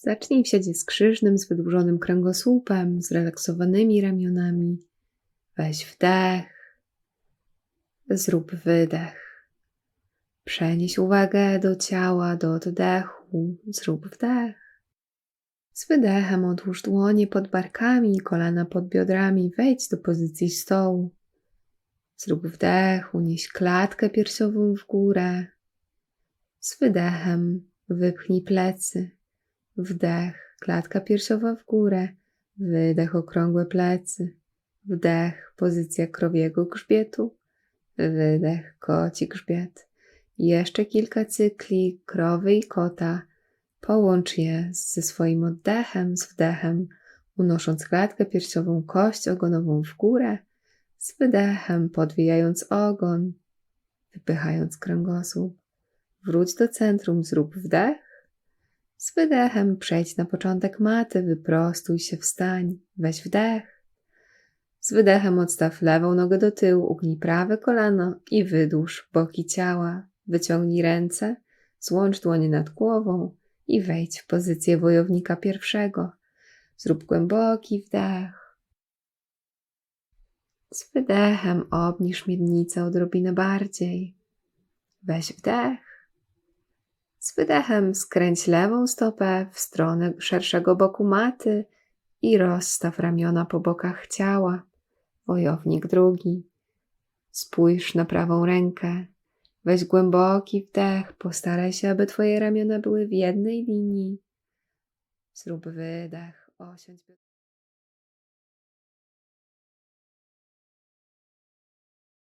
Zacznij w siadzie skrzyżnym z wydłużonym kręgosłupem, zrelaksowanymi ramionami. Weź wdech. Zrób wydech. Przenieś uwagę do ciała, do oddechu. Zrób wdech. Z wydechem odłóż dłonie pod barkami, kolana pod biodrami. Wejdź do pozycji stołu. Zrób wdech, unieś klatkę piersiową w górę. Z wydechem wypchnij plecy. Wdech, klatka piersiowa w górę. Wydech, okrągłe plecy. Wdech, pozycja krowiego grzbietu. Wydech, koci grzbiet. Jeszcze kilka cykli krowy i kota. Połącz je ze swoim oddechem, z wdechem, unosząc klatkę piersiową, kość ogonową w górę, z wydechem podwijając ogon, wypychając kręgosłup. Wróć do centrum, zrób wdech. Z wydechem przejdź na początek maty, wyprostuj się, wstań, weź wdech. Z wydechem odstaw lewą nogę do tyłu, ugnij prawe kolano i wydłuż boki ciała. Wyciągnij ręce, złącz dłonie nad głową i wejdź w pozycję wojownika pierwszego. Zrób głęboki wdech. Z wydechem obniż miednicę odrobinę bardziej. Weź wdech. Wydechem skręć lewą stopę w stronę szerszego boku maty i rozstaw ramiona po bokach ciała. Wojownik drugi. Spójrz na prawą rękę. Weź głęboki wdech. Postaraj się, aby Twoje ramiona były w jednej linii. Zrób wydech. Osiądź